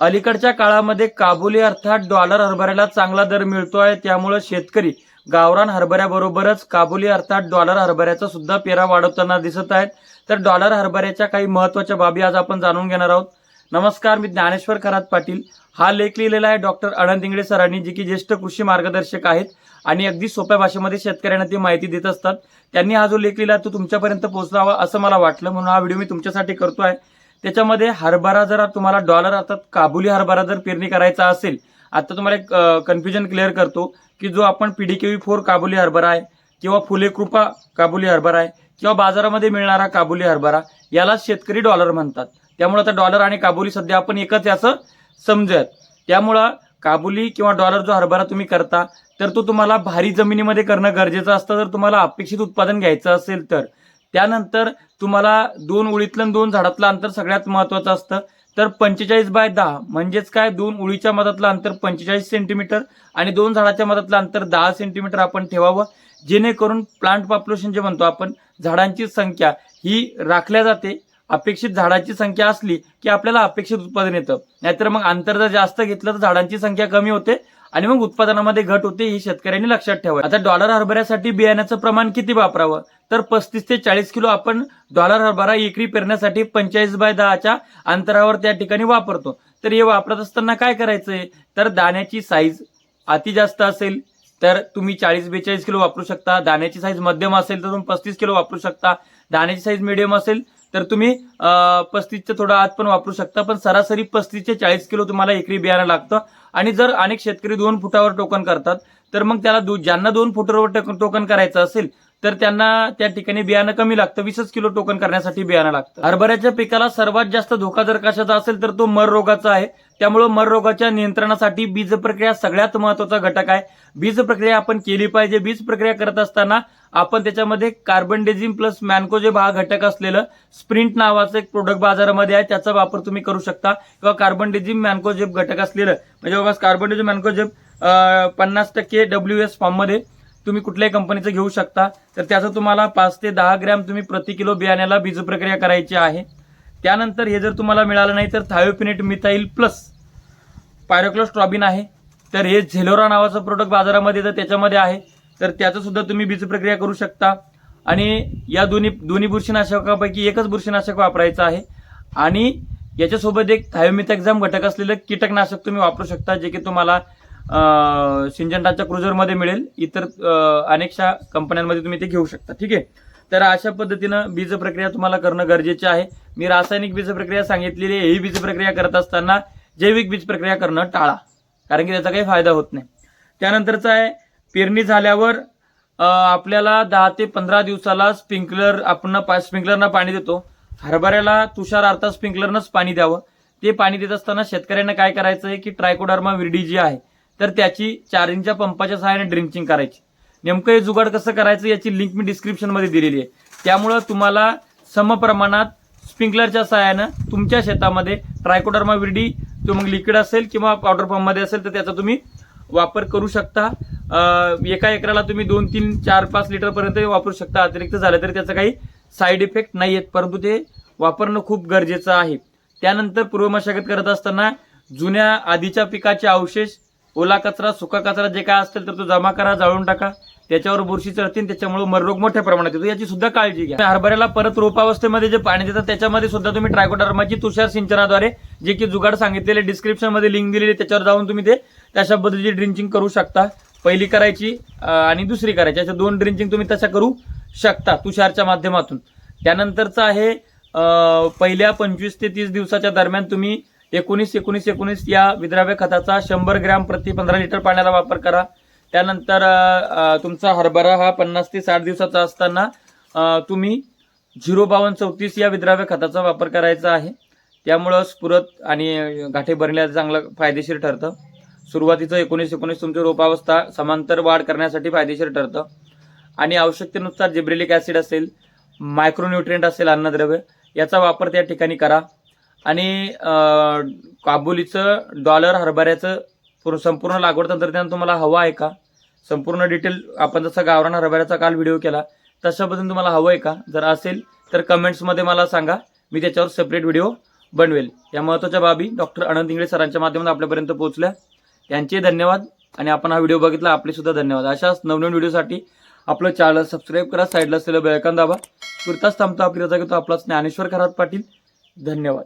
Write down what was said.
अलीकडच्या काळामध्ये काबुली अर्थात डॉलर हरभऱ्याला चांगला दर मिळतो आहे. त्यामुळे शेतकरी गावरान हरभऱ्याबरोबरच काबुली अर्थात डॉलर हरभऱ्याचा सुद्धा पेरा वाढवताना दिसत आहेत. तर डॉलर हरभऱ्याच्या काही महत्त्वाच्या बाबी आज आपण जाणून घेणार आहोत. नमस्कार मी ज्ञानेश्वर खरात पाटील. हा लेख लिहिलेला आहे डॉक्टर अनंत इंगळे सरांनी जे की ज्येष्ठ कृषी मार्गदर्शक आहेत आणि अगदी सोप्या भाषेमध्ये शेतकऱ्यांना ती माहिती देत असतात. त्यांनी हा जो लेख लिहिला तो तुमच्यापर्यंत पोहोचावा असं मला वाटलं. म्हणून हा व्हिडिओ मी तुमच्यासाठी करतो आहे त्याच्यामध्ये हरभरा जर तुम्हाला डॉलर अर्थात काबुली हरभरा जर पेरणी करायचा असेल आता तुम्हाला एक कन्फ्युजन क्लिअर करतो की जो आपण पीडीकेव्ही फोर काबुली हरभरा आहे किंवा फुले कृपा काबुली हरभरा आहे किंवा बाजारामध्ये मिळणारा काबुली हरभरा याला शेतकरी डॉलर म्हणतात. त्यामुळे आता डॉलर आणि काबुली सध्या आपण एकच याचं समजूयात. त्यामुळं काबुली किंवा डॉलर जो हरभरा तुम्ही करता तर तो तुम्हाला भारी जमिनीमध्ये करणं गरजेचं असतं. जर तुम्हाला अपेक्षित उत्पादन घ्यायचं असेल तर त्यानंतर तुम्हाला दोन उळीतलं दोन झाडातलं अंतर सगळ्यात महत्वाचं असतं. तर पंचेचाळीस बाय दहा म्हणजेच काय? दोन उळीच्या मधातलं अंतर पंचेचाळीस सेंटीमीटर आणि दोन झाडाच्या मधातलं अंतर दहा सेंटीमीटर आपण ठेवावं. जेणेकरून प्लांट पॉप्युलेशन जे म्हणतो आपण झाडांची संख्या ही राखल्या जाते. अपेक्षित झाडाची संख्या असली की आपल्याला अपेक्षित उत्पादन येतं. नाहीतर मग अंतर जर जास्त घेतलं तर झाडांची संख्या कमी होते आणि मग उत्पादनामध्ये घट होते ही शेतकऱ्यांनी लक्षात ठेवा आता डॉलर हरभऱ्यासाठी बियाण्याचं प्रमाण किती वापरावं? तर पस्तीस ते चाळीस किलो आपण डॉलर हरभरा एकरी पेरण्यासाठी पंचेचाळीस बाय दहाच्या अंतरावर त्या ठिकाणी वापरतो. तर हे वापरत असताना काय करायचंय? तर दाण्याची साईज अति जास्त असेल तर तुम्ही चाळीस बेचाळीस किलो वापरू शकता. दाण्याची साईज मध्यम असेल तर तुम्ही पस्तीस किलो वापरू शकता. दाण्याची साईज मिडियम असेल तर तुम्ही पस्तीसचं थोडं आत पण वापरू शकता. पण सरासरी पस्तीस ते चाळीस किलो तुम्हाला एकरी बियाणं लागतं. आणि जर अनेक शेतकरी दोन फुटावर टोकन करतात तर मग त्याला ज्यांना दोन फुटावर टोकन करायचं असेल तर त्यांना त्या ठिकाणी बियाणं कमी लागतं. वीसच किलो टोकन करण्यासाठी बियाणं लागतं. हरभऱ्याच्या पिकाला सर्वात जास्त धोका जर कशाचा असेल तर तो मर रोगाचा आहे. त्यामुळं मर रोगाच्या नियंत्रणासाठी बीज प्रक्रिया सगळ्यात महत्त्वाचा घटक आहे. बीज प्रक्रिया आपण केली पाहिजे. बीज प्रक्रिया करत असताना आपण त्याच्यामध्ये कार्बन डेझिम प्लस मॅनकोजेब हा घटक असलेलं स्प्रिंट नावाचं एक प्रोडक्ट बाजारामध्ये आहे. त्याचा वापर तुम्ही करू शकता. किंवा कार्बन डेझिम मॅनकोजेब घटक असलेलं. म्हणजे बाबा कार्बन डेझिम मॅनकोजेब पन्नास टक्के डब्ल्यू एस फॉर्ममध्ये तुम्ही कुठल्याही कंपनीचं घेऊ शकता. तर त्याचं तुम्हाला पाच ते दहा ग्रॅम तुम्ही प्रति किलो बियाण्याला बीज प्रक्रिया करायची आहे. त्यानंतर हे जर तुम्हाला मिळालं नाही तर थायोपिनेट मिथाईल प्लस पायरोक्लोस्ट्रॉबिन आहे. तर हे झेलोरा नावाचं प्रोडक्ट बाजारामध्ये तर त्याच्यामध्ये आहे. तर त्याचंसुद्धा तुम्ही बीज प्रक्रिया करू शकता. आणि या दोन्ही दोन्ही बुरशीनाशकापैकी एकच बुरशीनाशक वापरायचं आहे. आणि याच्यासोबत एक थायोमिथॅक्झाम घटक असलेलं कीटकनाशक तुम्ही वापरू शकता जे की तुम्हाला अं, सिंजंटाच्या क्रुझरमध्ये मिळेल. इतर अनेकशा कंपन्यांमध्ये तुम्ही ते घेऊ शकता. ठीक आहे? तर अशा पद्धतीनं बीज प्रक्रिया तुम्हाला करणं गरजेचे आहे. मी रासायनिक बीज प्रक्रिया सांगितलेली आहे. ही बीज प्रक्रिया करत असताना जैविक बीज प्रक्रिया करणं टाळा. कारण की त्याचा काही फायदा होत नाही. त्यानंतरचं आहे पेरणी झाल्यावर आपल्याला दहा ते पंधरा दिवसाला स्प्रिंकलर आपण पा स्प्रिंकलरनं पाणी देतो. हरभऱ्याला तुषार अर्थात स्प्रिंकलरनंच पाणी द्यावं. ते पाणी देत असताना शेतकऱ्यांना काय करायचं आहे की ट्रायकोडर्मा विरडी जी आहे. तर त्याची चार्जिंगच्या पंपाच्या सहाय्याने ड्रिंचिंग करायची. नेमकं हे जुगाड कसं करायचं याची लिंक मी डिस्क्रिप्शनमध्ये दिलेली आहे. त्यामुळं तुम्हाला समप्रमाणात स्प्रिंकलरच्या सहाय्यानं तुमच्या शेतामध्ये ट्रायकोडर्मा विरडी तो मग लिक्विड असेल किंवा पावडर फॉर्ममध्ये असेल तर त्याचा तुम्ही वापर करू शकता. एका एकराला तुम्ही दोन तीन चार पाच लिटरपर्यंत वापरू शकता. अतिरिक्त झालं तरी त्याचा काही साईड इफेक्ट नाही आहेत परंतु ते वापरणं खूप गरजेचं आहे. त्यानंतर पूर्व मशागत करत असताना जुन्या आधीच्या पिकाचे अवशेष ओला कचरा सुका कचरा जे काय असेल तर तो जमा करा जाळून टाका. त्याच्यावर बुरशी चढतील त्याच्यामुळे मररोग मोठ्या प्रमाणात येतो. याची सुद्धा काळजी घ्या. हरभऱ्याला परत रोपावस्थेमध्ये जे पाणी देतात त्याच्यामध्ये सुद्धा तुम्ही ट्रायकोडर्माची तुषार सिंचनाद्वारे जे की जुगाड सांगितलेले डिस्क्रिप्शनमध्ये लिंक दिलेली त्याच्यावर जाऊन तुम्ही ते तशा पद्धतीची ड्रिंचिंग करू शकता. पहिली करायची आणि दुसरी करायची. अशा दोन ड्रिंचिंग तुम्ही तशा करू शकता तुषारच्या माध्यमातून. त्यानंतरचं आहे पहिल्या पंचवीस ते तीस दिवसाच्या दरम्यान तुम्ही एकोणीस एकोणीस एकोणीस या विद्राव्य खताचा शंभर ग्रॅम प्रति पंधरा लिटर पाण्याला वापर करा. त्यानंतर तुमचा हरभरा हा पन्नास ते साठ दिवसाचा असताना तुम्ही झिरो बावन्न चौतीस या विद्राव्य खताचा वापर करायचा आहे. त्यामुळं स्फुरत आणि गाठे भरण्यास चांगलं फायदेशीर ठरतं. सुरुवातीचं एकोणीस एकोणीस तुमची रोपावस्था समांतर वाढ करण्यासाठी फायदेशीर ठरतं. आणि आवश्यकतेनुसार जिब्रेलिक ॲसिड असेल मायक्रोन्युट्रियंट असेल अन्नद्रव्य याचा वापर त्या ठिकाणी करा. आणि काबुलीचं डॉलर हरभऱ्याचं पूर्ण संपूर्ण लागवड तंत्रज्ञान तुम्हाला हवं आहे का? संपूर्ण डिटेल आपण जसं गावरान हरभऱ्याचा काल व्हिडिओ केला तशाबद्दल तुम्हाला हवं आहे का? जर असेल तर कमेंट्समध्ये मला सांगा मी त्याच्यावर सेपरेट व्हिडिओ बनवेल. या महत्त्वाच्या बाबी डॉक्टर अनंत इंगळे सरांच्या माध्यमातून आपल्यापर्यंत पोहोचल्या. त्यांचे धन्यवाद आणि आपण हा व्हिडिओ बघितला आपलेसुद्धा धन्यवाद. अशाच नवनवीन व्हिडिओसाठी आपलं चॅनल सबस्क्राईब करा साईडला असलेलं बेलकन दाबा. तुर्तास थांबतो आपली रजा घेतो आपला ज्ञानेश्वर खरात पाटील. धन्यवाद.